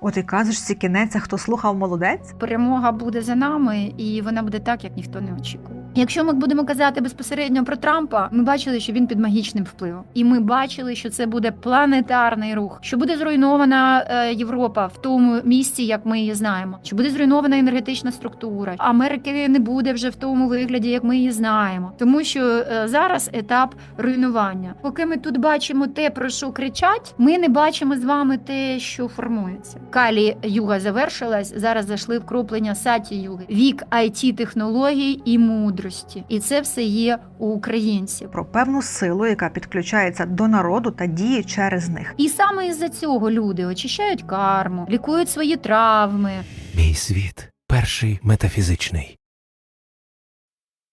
От і казочці кінець, а хто слухав молодець? Перемога буде за нами, і вона буде так, як ніхто не очікує. Якщо ми будемо казати безпосередньо про Трампа, ми бачили, що він під магічним впливом, і ми бачили, що це буде планетарний рух, що буде зруйнована е, Європа в тому місці, як ми її знаємо, що буде зруйнована енергетична структура. Америки не буде вже в тому вигляді, як ми її знаємо, тому що е, зараз етап руйнування. Поки ми тут бачимо те, про що кричать, ми не бачимо з вами те, що формується. Калі юга завершилась. Зараз зайшли вкроплення саті юги, вік it технологій і мудрості, і це все є у українців. Про певну силу, яка підключається до народу та діє через них. І саме із-за цього люди очищають карму, лікують свої травми, Мій світ перший метафізичний.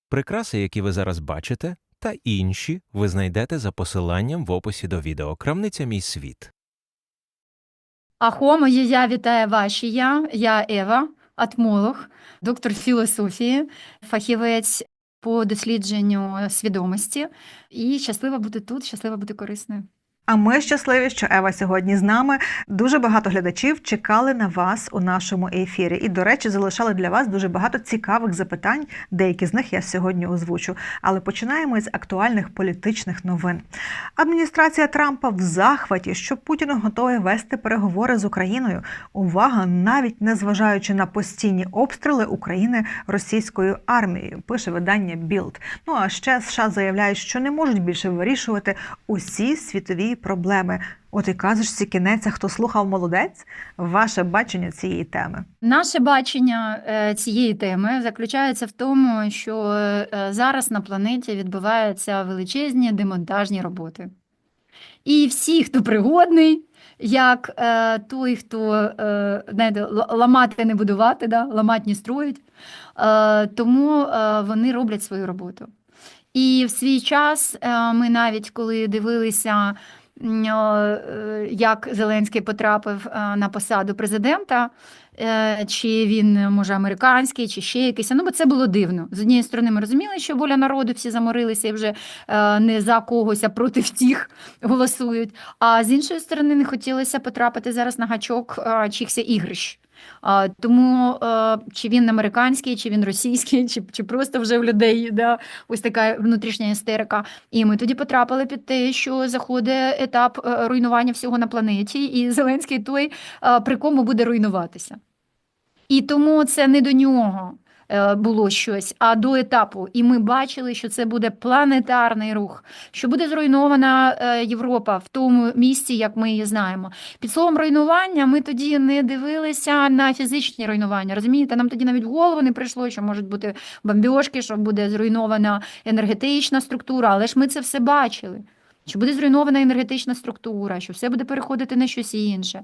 Прикраси, які ви зараз бачите, та інші ви знайдете за посиланням в описі до відео. Крамниця Мій світ. Ахо, моє я вітає ваші я. Я Ева, атмолог, доктор філософії, фахівець по дослідженню свідомості. І щаслива бути тут, щаслива бути корисною. А ми щасливі, що Ева сьогодні з нами. Дуже багато глядачів чекали на вас у нашому ефірі. І, до речі, залишали для вас дуже багато цікавих запитань. Деякі з них я сьогодні озвучу. Але починаємо із актуальних політичних новин. Адміністрація Трампа в захваті, що Путін готовий вести переговори з Україною. Увага, навіть незважаючи на постійні обстріли України російською армією, пише видання Білд. Ну а ще США заявляють, що не можуть більше вирішувати усі світові проблеми. От і казочці кінець, а хто слухав молодець, ваше бачення цієї теми. Наше бачення е, цієї теми заключається в тому, що е, зараз на планеті відбуваються величезні демонтажні роботи. І всі, хто пригодний, як е, той, хто е, знаєте, ламати не будувати, да? ламати не строїть, е, тому е, вони роблять свою роботу. І в свій час е, ми навіть коли дивилися, як Зеленський потрапив е, на посаду президента, е, чи він може американський, чи ще якийсь. Ну, бо це було дивно. З однієї сторони, ми розуміли, що воля народу всі заморилися і вже е, не за когось, а проти всіх голосують. А з іншої сторони, не хотілося потрапити зараз на гачок чихся ігрищ. Тому е, чи він американський, чи він російський, чи, чи просто вже в людей да, ось така внутрішня істерика. І ми тоді потрапили під те, що заходить етап е, руйнування всього на планеті, і Зеленський той, е, при кому буде руйнуватися. І тому це не до нього було щось, а до етапу. І ми бачили, що це буде планетарний рух, що буде зруйнована е, Європа в тому місці, як ми її знаємо. Під словом руйнування ми тоді не дивилися на фізичні руйнування. Розумієте, нам тоді навіть в голову не прийшло, що можуть бути бомбіжки, що буде зруйнована енергетична структура, але ж ми це все бачили. Що буде зруйнована енергетична структура, що все буде переходити на щось інше,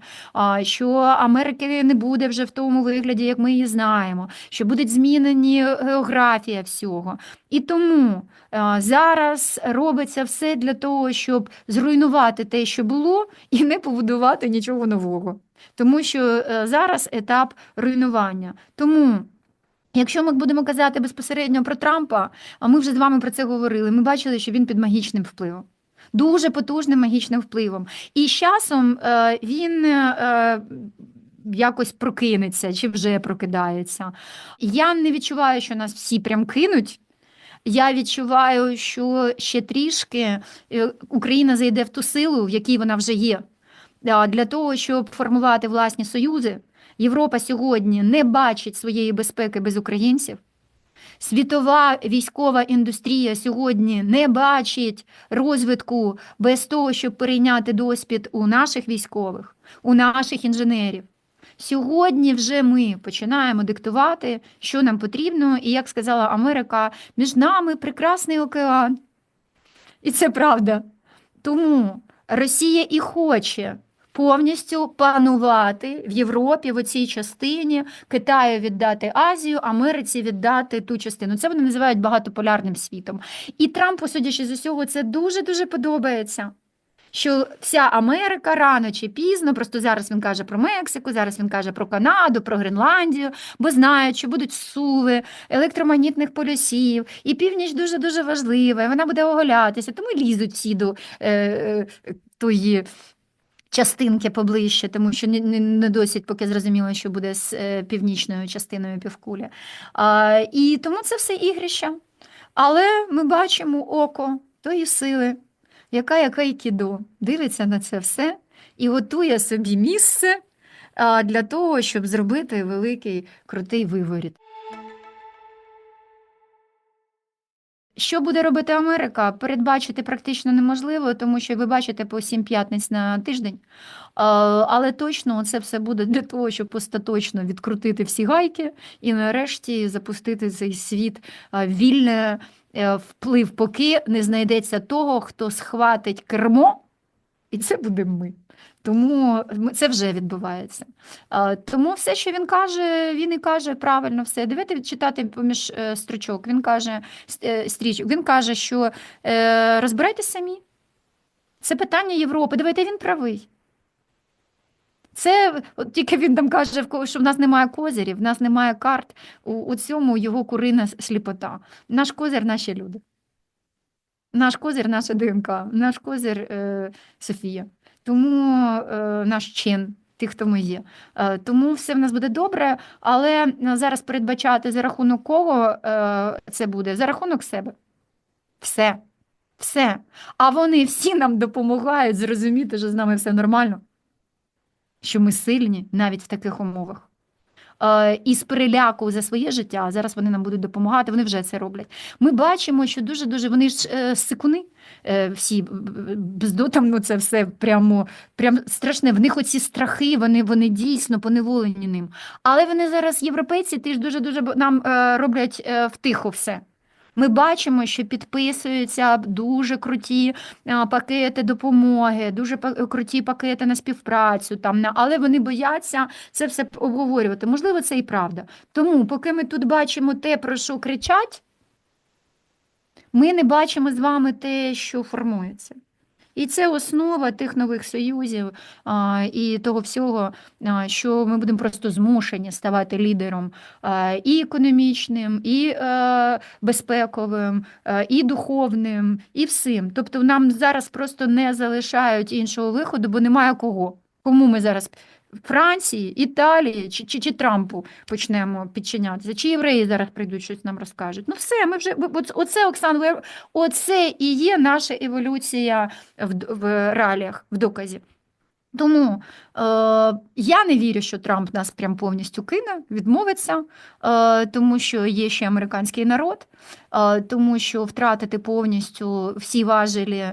що Америки не буде вже в тому вигляді, як ми її знаємо, що будуть змінені географія всього. І тому е, зараз робиться все для того, щоб зруйнувати те, що було, і не побудувати нічого нового. Тому що е, зараз етап руйнування. Тому. Якщо ми будемо казати безпосередньо про Трампа, а ми вже з вами про це говорили, ми бачили, що він під магічним впливом. Дуже потужним магічним впливом. І з часом е, він е, якось прокинеться чи вже прокидається. Я не відчуваю, що нас всі прям кинуть. Я відчуваю, що ще трішки е, Україна зайде в ту силу, в якій вона вже є, для того, щоб формувати власні союзи. Європа сьогодні не бачить своєї безпеки без українців. Світова військова індустрія сьогодні не бачить розвитку без того, щоб перейняти досвід у наших військових, у наших інженерів. Сьогодні вже ми починаємо диктувати, що нам потрібно, і як сказала Америка, між нами прекрасний океан. І це правда. Тому Росія і хоче повністю панувати в Європі, в оцій частині, Китаю віддати Азію, Америці віддати ту частину. Це вони називають багатополярним світом. І Трампу, судячи з усього, це дуже-дуже подобається. Що вся Америка рано чи пізно, просто зараз він каже про Мексику, зараз він каже про Канаду, про Гренландію, бо знають, що будуть суви електромагнітних полюсів, і північ дуже дуже важлива, і вона буде оголятися, тому лізуть всі до е, е, тої частинки поближче, тому що не, не, досить поки зрозуміло, що буде з е, північною частиною півкулі. А, і тому це все ігрища. Але ми бачимо око тої сили, яка як айкідо, дивиться на це все і готує собі місце для того, щоб зробити великий крутий виворіт. Що буде робити Америка? Передбачити практично неможливо, тому що ви бачите по сім п'ятниць на тиждень. Але точно це все буде для того, щоб остаточно відкрутити всі гайки і нарешті запустити цей світ вільне е, вплив, поки не знайдеться того, хто схватить кермо, і це будемо ми. Тому це вже відбувається. Тому все, що він каже, він і каже правильно все. Дивіться, читати поміж е, строчок. Він каже е, стрічок. Він каже, що е, розбирайтесь самі. Це питання Європи. Давайте він правий. Це от тільки він там каже, що в нас немає козирів, в нас немає карт. У, у цьому його курина сліпота. Наш козир наші люди. Наш козир наша ДНК, наш козир е, Софія. Тому е, наш чин, Тих, хто ми є. Е, тому все в нас буде добре, але е, зараз передбачати за рахунок кого це буде? За рахунок себе. Все. Все. А вони всі нам допомагають зрозуміти, що з нами все нормально, що ми сильні навіть в таких умовах. Е, І з переляку за своє життя, зараз вони нам будуть допомагати, вони вже це роблять. Ми бачимо, що дуже-дуже вони ж е, сикуни, е, всі б- б- бездотам, ну це все прямо, прям страшне. В них оці страхи, вони, вони дійсно поневолені ним. Але вони зараз, європейці, теж дуже-дуже б- нам е, роблять втихо все. Ми бачимо, що підписуються дуже круті пакети допомоги, дуже круті пакети на співпрацю, там, але вони бояться це все обговорювати. Можливо, це і правда. Тому, поки ми тут бачимо те, про що кричать, ми не бачимо з вами те, що формується. І це основа тих нових союзів і того всього, що ми будемо просто змушені ставати лідером і економічним, і е, безпековим, е, і духовним, і всім. Тобто нам зараз просто не залишають іншого виходу, бо немає кого. Кому ми зараз Франції, Італії чи, чи, чи Трампу почнемо підчинятися? Чи євреї зараз прийдуть щось нам розкажуть? Ну все, ми вже оце, Оксан, оце і є наша еволюція в, в реаліях, в доказі. Тому е, я не вірю, що Трамп нас прям повністю кине, відмовиться, е, тому що є ще американський народ, е, тому що втратити повністю всі важелі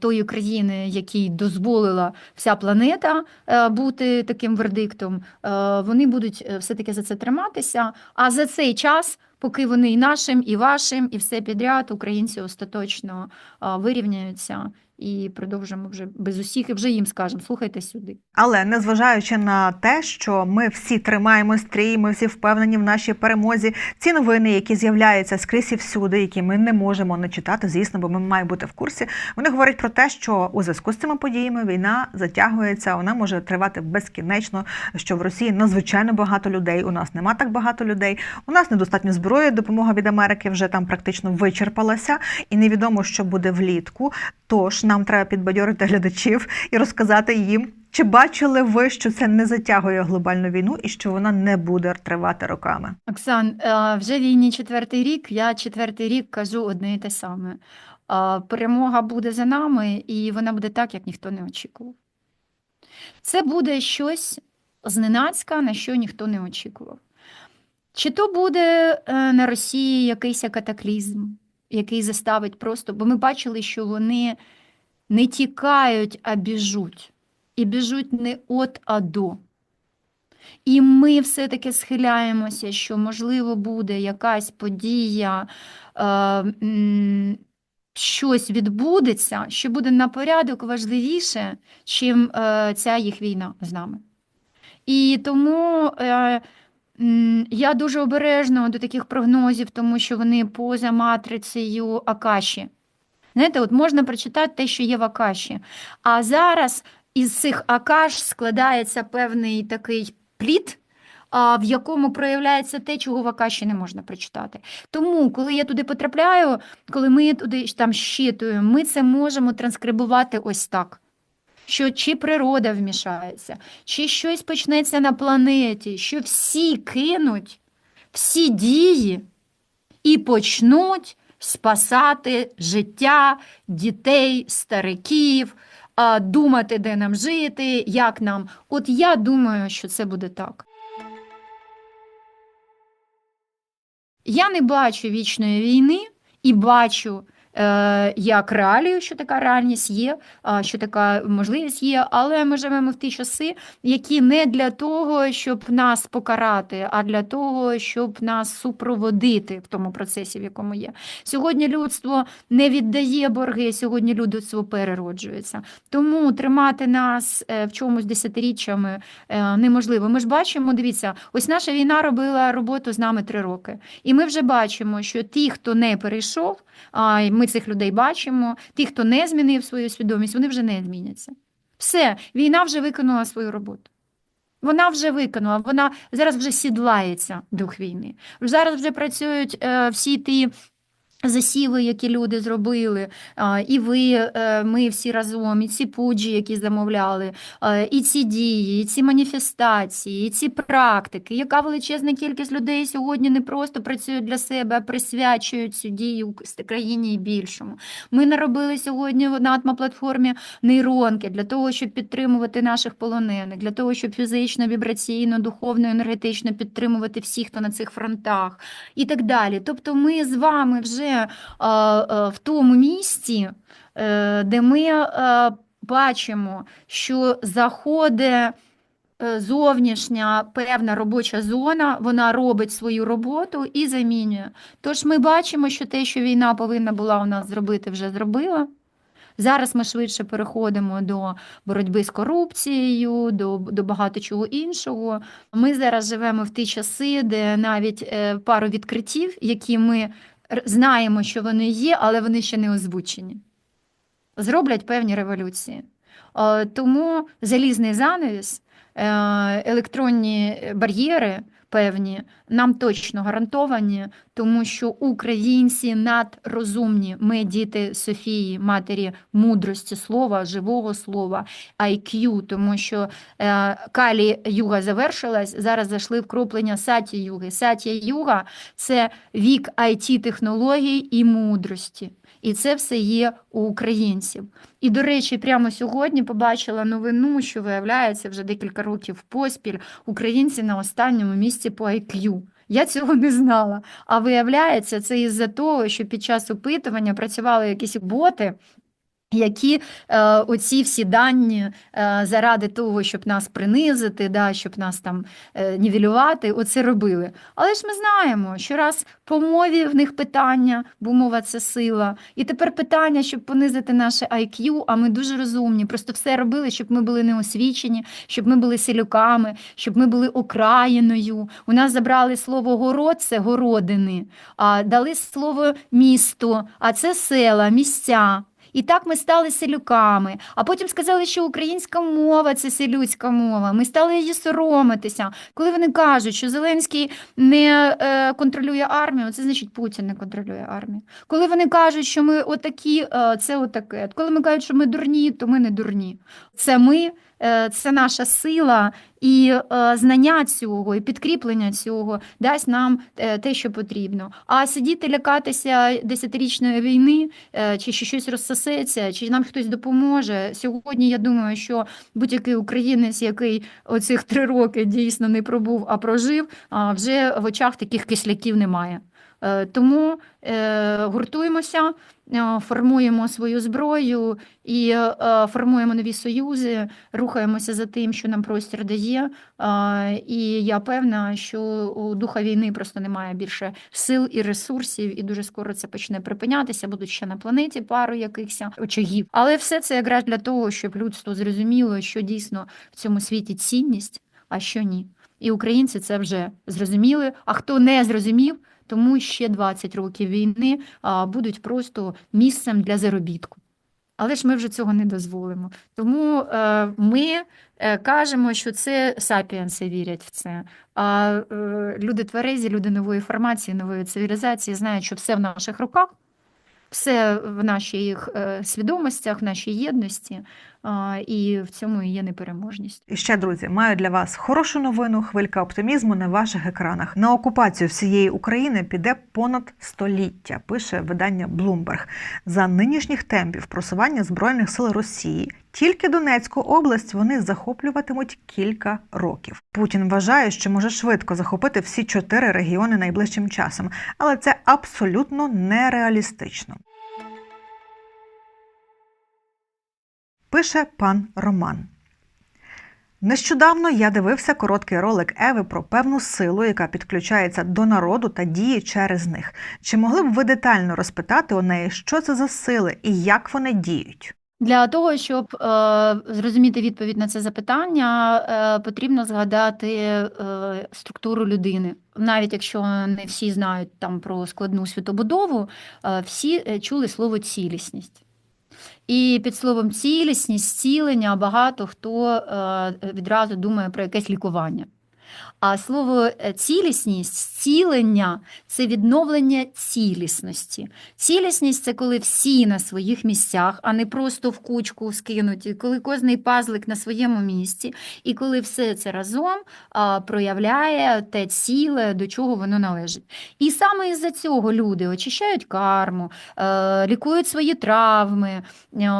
тої країни, якій дозволила вся планета е, бути таким вердиктом, е, вони будуть е, все-таки за це триматися. А за цей час, поки вони і нашим, і вашим, і все підряд, українці остаточно е, вирівняються і продовжимо вже без усіх, і вже їм скажемо, слухайте сюди. Але незважаючи на те, що ми всі тримаємо стрій, ми всі впевнені в нашій перемозі. Ці новини, які з'являються скрізь і всюди, які ми не можемо не читати, звісно, бо ми маємо бути в курсі. Вони говорять про те, що у зв'язку з цими подіями війна затягується, вона може тривати безкінечно. Що в Росії надзвичайно багато людей. У нас нема так багато людей. У нас недостатньо зброї. Допомога від Америки вже там практично вичерпалася, і невідомо, що буде влітку. Тож нам треба підбадьорити глядачів і розказати їм, чи бачили ви, що це не затягує глобальну війну і що вона не буде тривати роками? Оксан, е, вже війні четвертий рік. Я четвертий рік кажу одне і те саме. Е, Перемога буде за нами, і вона буде так, як ніхто не очікував. Це буде щось зненацька, на що ніхто не очікував. Чи то буде е, на Росії якийсь катаклізм, який заставить просто, бо ми бачили, що вони не тікають, а біжуть. І біжуть не от, а до. І ми все-таки схиляємося, що можливо буде якась подія, е, щось відбудеться, що буде на порядок важливіше, чим е, ця їх війна з нами. І тому е, я дуже обережна до таких прогнозів, тому що вони поза матрицею Акаші. Знаєте, от можна прочитати те, що є в Акаші. А зараз із цих Акаш складається певний такий плід, в якому проявляється те, чого в Акаші не можна прочитати. Тому, коли я туди потрапляю, коли ми туди там щитуємо, ми це можемо транскрибувати ось так. що чи природа вмішається, чи щось почнеться на планеті, що всі кинуть всі дії і почнуть спасати життя дітей, стариків, думати, де нам жити, як нам. От я думаю, що це буде так. Я не бачу вічної війни і бачу як реалію, що така реальність є, що така можливість є, але ми живемо в ті часи, які не для того, щоб нас покарати, а для того, щоб нас супроводити в тому процесі, в якому є. Сьогодні людство не віддає борги, сьогодні людство перероджується. Тому тримати нас е, в чомусь десятиріччями е, неможливо. Ми ж бачимо, дивіться, ось наша війна робила роботу з нами три роки. І ми вже бачимо, що ті, хто не перейшов, ми цих людей бачимо, ті, хто не змінив свою свідомість, вони вже не зміняться. Все, війна вже виконала свою роботу. Вона вже виконала, вона зараз вже сідлається дух війни. Зараз вже працюють е, всі ті засіви, які люди зробили, і ви, е, ми всі разом, і ці пуджі, які замовляли, е, і ці дії, і ці маніфестації, і ці практики. Яка величезна кількість людей сьогодні не просто працюють для себе, а присвячують цю дію країні і більшому. Ми наробили сьогодні на атма-платформі нейронки для того, щоб підтримувати наших полонених, для того, щоб фізично, вібраційно, духовно, енергетично підтримувати всіх, хто на цих фронтах і так далі. Тобто ми з вами вже е, в тому місці, е, де ми е, бачимо, що заходить е, зовнішня певна робоча зона, вона робить свою роботу і замінює. Тож ми бачимо, що те, що війна повинна була у нас зробити, вже зробила. Зараз ми швидше переходимо до боротьби з корупцією, до, до багато чого іншого. Ми зараз живемо в ті часи, де навіть пару відкриттів, які ми знаємо, що вони є, але вони ще не озвучені, зроблять певні революції. Тому залізний занавіс, е, електронні бар'єри певні нам точно гарантовані, тому що українці надрозумні. Ми діти Софії, матері мудрості слова, живого слова, IQ, тому що е, Калі Юга завершилась, зараз зайшли вкроплення Саті Юги. Сатія Юга це вік it технологій і мудрості. І це все є у українців. І, до речі, прямо сьогодні побачила новину, що виявляється вже декілька років поспіль українці на останньому місці по IQ. Я цього не знала. А виявляється, це із-за того, що під час опитування працювали якісь боти. Які е, оці всі дані е, заради того, щоб нас принизити, да, щоб нас там е, нівелювати, оце робили. Але ж ми знаємо, що раз по мові в них питання, бо мова це сила. І тепер питання, щоб понизити наше IQ, а ми дуже розумні. Просто все робили, щоб ми були неосвічені, щоб ми були селюками, щоб ми були окраїною. У нас забрали слово город, це городини, а дали слово місто, а це села, місця. І так ми стали селюками. А потім сказали, що українська мова це селюцька мова. Ми стали її соромитися. Коли вони кажуть, що Зеленський не е, контролює армію, це значить Путін не контролює армію. Коли вони кажуть, що ми отакі, е, це отаке. Коли ми кажуть, що ми дурні, то ми не дурні. Це ми, це наша сила, і е, знання цього, і підкріплення цього дасть нам е, те, що потрібно. А сидіти лякатися десятирічної війни, е, чи що щось розсосеться, чи нам хтось допоможе. Сьогодні я думаю, що будь-який українець, який оцих три роки дійсно не пробув, а прожив, вже в очах таких кисляків немає. Е, Тому е, гуртуємося, е, формуємо свою зброю і формуємо нові союзи, рухаємося за тим, що нам простір дає. І я певна, що у духа війни просто немає більше сил і ресурсів, і дуже скоро це почне припинятися. Будуть ще на планеті пару якихось очагів. Але все це якраз для того, щоб людство зрозуміло, що дійсно в цьому світі цінність, а що ні. І українці це вже зрозуміли. А хто не зрозумів, тому ще 20 років війни будуть просто місцем для заробітку. Але ж ми вже цього не дозволимо. Тому е, ми е, кажемо, що це сапіенси вірять в це. А е, люди тверезі, люди нової формації, нової цивілізації знають, що все в наших руках, все в наших е, свідомостях, в нашій єдності. і в цьому є непереможність. І ще, друзі, маю для вас хорошу новину. Хвилька оптимізму на ваших екранах. На окупацію всієї України піде понад століття. Пише видання Bloomberg. За нинішніх темпів просування збройних сил Росії. Тільки Донецьку область вони захоплюватимуть кілька років. Путін вважає, що може швидко захопити всі чотири регіони найближчим часом, але це абсолютно нереалістично. Пише пан Роман. Нещодавно я дивився короткий ролик Еви про певну силу, яка підключається до народу та діє через них. Чи могли б ви детально розпитати у неї, що це за сили і як вони діють? Для того, щоб е, зрозуміти відповідь на це запитання, е, потрібно згадати е, структуру людини. Навіть якщо не всі знають там про складну світобудову, е, всі е, чули слово цілісність. І під словом цілісність, зцілення багато хто е, відразу думає про якесь лікування. А слово е, цілісність, зцілення це відновлення цілісності. Цілісність це коли всі на своїх місцях, а не просто в кучку скинуті, коли кожний пазлик на своєму місці, і коли все це разом проявляє те ціле, до чого воно належить. І саме із-за цього люди очищають карму, е, лікують свої травми, е,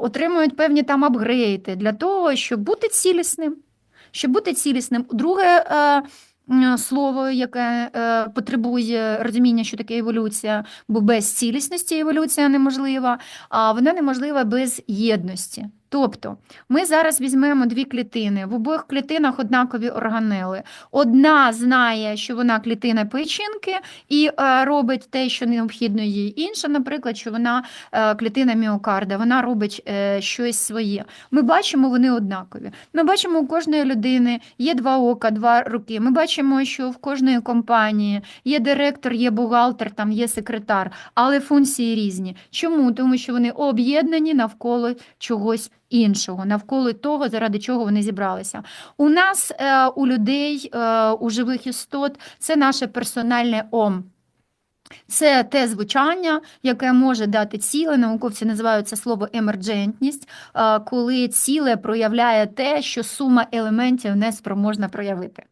отримують певні там апгрейди для того, щоб бути цілісним. Щоб бути цілісним. Друге е, слово, яке е, потребує розуміння, що таке еволюція, бо без цілісності еволюція неможлива, а вона неможлива без єдності. Тобто ми зараз візьмемо дві клітини. В обох клітинах однакові органели. Одна знає, що вона клітина печінки і е, робить те, що необхідно їй. Інша, наприклад, що вона е, клітина міокарда, вона робить е, щось своє. Ми бачимо, вони однакові. Ми бачимо, у кожної людини є два ока, два руки. Ми бачимо, що в кожної компанії є директор, є бухгалтер, там є секретар, але функції різні. Чому? Тому що вони об'єднані навколо чогось іншого, навколо того, заради чого вони зібралися. У нас, е, у людей, е, у живих істот, це наше персональне ом. Це те звучання, яке може дати ціле. Науковці називають це слово емерджентність, е, коли ціле проявляє те, що сума елементів не спроможна проявити.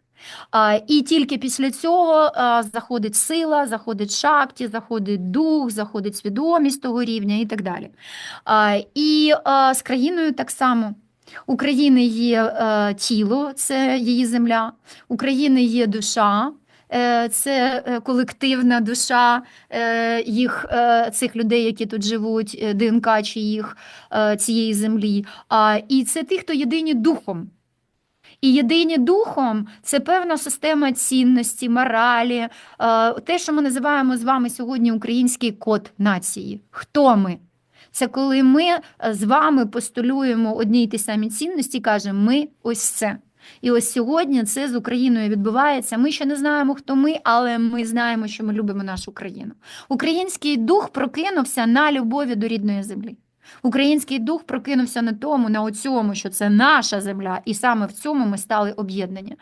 І тільки після цього заходить сила, заходить шакті, заходить дух, заходить свідомість того рівня і так далі. І з країною так само. У країни є е, тіло, це її земля, у країни є душа, е, це е, колективна душа їх, цих людей, які тут живуть, ДНК чи їх цієї землі. І це ті, хто єдині духом. І єдині духом це певна система цінності, моралі, е, те, що ми називаємо з вами сьогодні український код нації. Хто ми? Це коли ми е, з вами постулюємо одні й ті самі цінності, кажемо, ми ось це. І ось сьогодні це з Україною відбувається. Ми ще не знаємо, хто ми, але ми знаємо, що ми любимо нашу країну. Український дух прокинувся на любові до рідної землі. Український дух прокинувся на тому, на оцьому, що це наша земля, і саме в цьому ми стали об'єднані.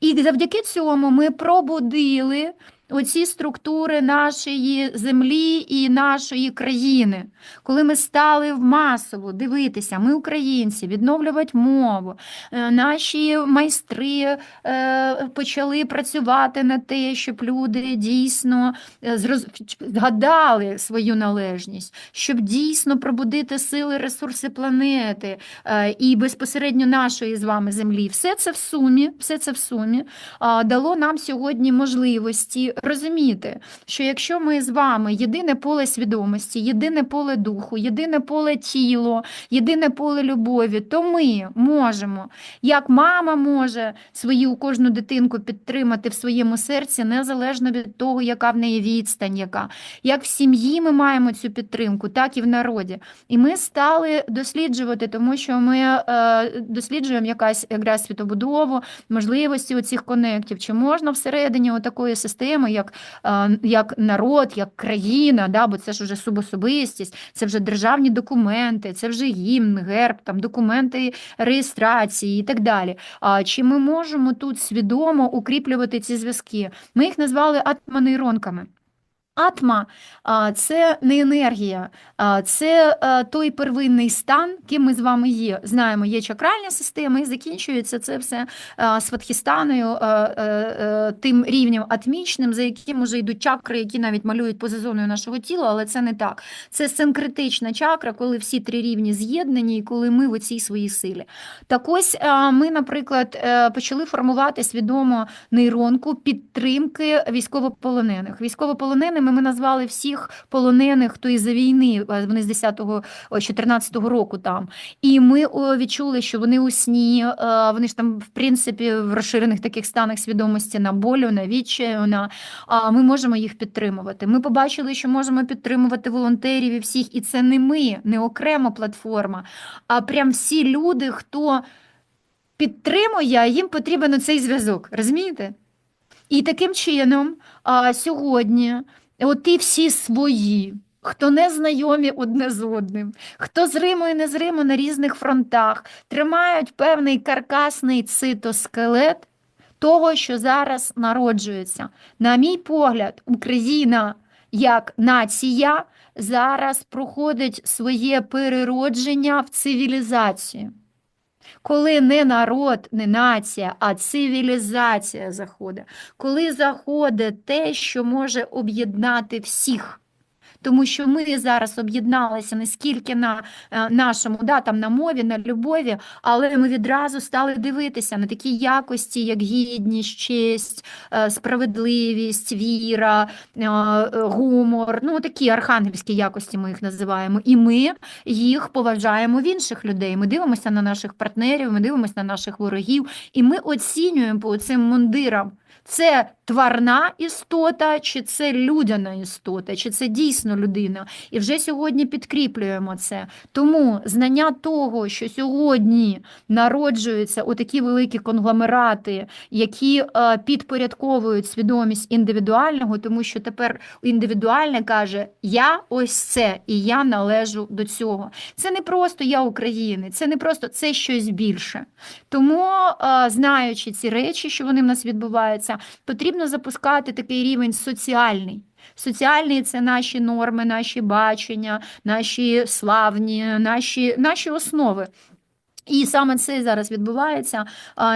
І завдяки цьому ми пробудили оці структури нашої землі і нашої країни. Коли ми стали в масово дивитися, ми українці, відновлювати мову, е, наші майстри е, почали працювати на те, щоб люди дійсно е, згадали свою належність, щоб дійсно пробудити сили, ресурси планети і безпосередньо нашої з вами землі. Все це в сумі, все це в сумі дало нам сьогодні можливості розуміти, що якщо ми з вами єдине поле свідомості, єдине поле духу, єдине поле тіло, єдине поле любові, то ми можемо, як мама може свою кожну дитинку підтримати в своєму серці, незалежно від того, яка в неї відстань, яка як в сім'ї ми маємо цю підтримку, так і в народі. І ми стали досліджувати, тому що ми е, досліджуємо якась якраз світобудову, можливості оцих конектів. Чи можна всередині такої системи, як, е, як народ, як країна, да, бо це ж вже субособистість, це вже державні документи, це вже гімн, герб, там документи реєстрації і так далі. А чи ми можемо тут свідомо укріплювати ці зв'язки? Ми їх назвали атмонейронками. Атма це не енергія, це е, той первинний стан, ким ми з вами є. Знаємо, є чакральна система, і закінчується це все сватхістаною, е, е, тим рівнем атмічним, за яким уже йдуть чакри, які навіть малюють поза зоною нашого тіла, але це не так. Це синкретична чакра, коли всі три рівні з'єднані, і коли ми в оцій своїй силі. Так ось ми, наприклад, почали формувати свідомо нейронку підтримки військовополонених. Військовополоненими ми назвали всіх полонених, хто із за війни, вони з 10-го, о, 14-го року там. І ми відчули, що вони у сні, е, вони ж там, в принципі, в розширених таких станах свідомості на болю, на відчаю, на ми можемо їх підтримувати. Ми побачили, що можемо підтримувати волонтерів і всіх, і це не ми, не окрема платформа, а прям всі люди, хто підтримує, їм потрібен цей зв'язок. Розумієте? І таким чином а, сьогодні оті всі свої, хто не знайомі одне з одним, хто зримо і незримо на різних фронтах, тримають певний каркасний цитоскелет того, що зараз народжується. На мій погляд, Україна як нація зараз проходить своє переродження в цивілізацію. Коли не народ, не нація, а цивілізація заходить, коли заходить те, що може об'єднати всіх. Тому що ми зараз об'єдналися не скільки на е, нашому, да, там, на мові, на любові, але ми відразу стали дивитися на такі якості, як гідність, честь, е, справедливість, віра, е, гумор, ну такі архангельські якості ми їх називаємо. І ми їх поважаємо в інших людей. Ми дивимося на наших партнерів, ми дивимося на наших ворогів, і ми оцінюємо по цим мундирам. Це тварна істота, чи це людяна істота, чи це дійсно людина. І вже сьогодні підкріплюємо це. Тому знання того, що сьогодні народжуються отакі великі конгломерати, які е, підпорядковують свідомість індивідуального, тому що тепер індивідуальне каже: Я ось це, і я належу до цього. Це не просто я українець, це не просто це щось більше. Тому, е, знаючи ці речі, що вони в нас відбуваються, потрібно запускати такий рівень соціальний. Соціальний це наші норми, наші бачення, наші славні, наші, наші основи. І саме це зараз відбувається.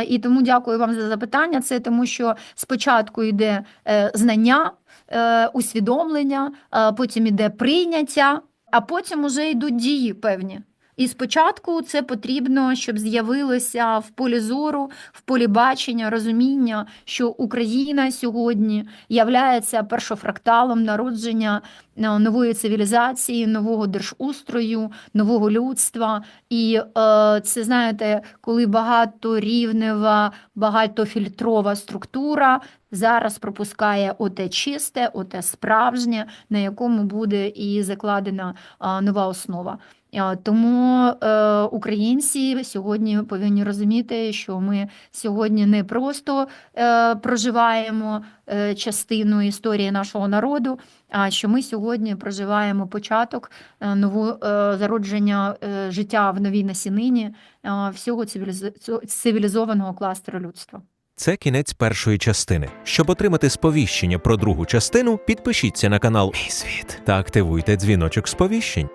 І тому дякую вам за запитання. Це тому, що спочатку йде е, знання, е, усвідомлення, потім іде прийняття, а потім уже йдуть дії певні. І спочатку це потрібно, щоб з'явилося в полі зору, в полі бачення, розуміння, що Україна сьогодні являється першофракталом народження е, нової цивілізації, нового держустрою, нового людства. І е, це знаєте, коли багаторівнева, багатофільтрова структура зараз пропускає оте чисте, оте справжнє, на якому буде і закладена нова основа. А, Тому е, українці сьогодні повинні розуміти, що ми сьогодні не просто е, проживаємо е, частину історії нашого народу, а що ми сьогодні проживаємо початок е, нову, е, зародження е, життя в новій насінині е, всього цивілізо- цивілізованого кластеру людства. Це кінець першої частини. Щоб отримати сповіщення про другу частину, підпишіться на канал Мій світ та активуйте дзвіночок сповіщень.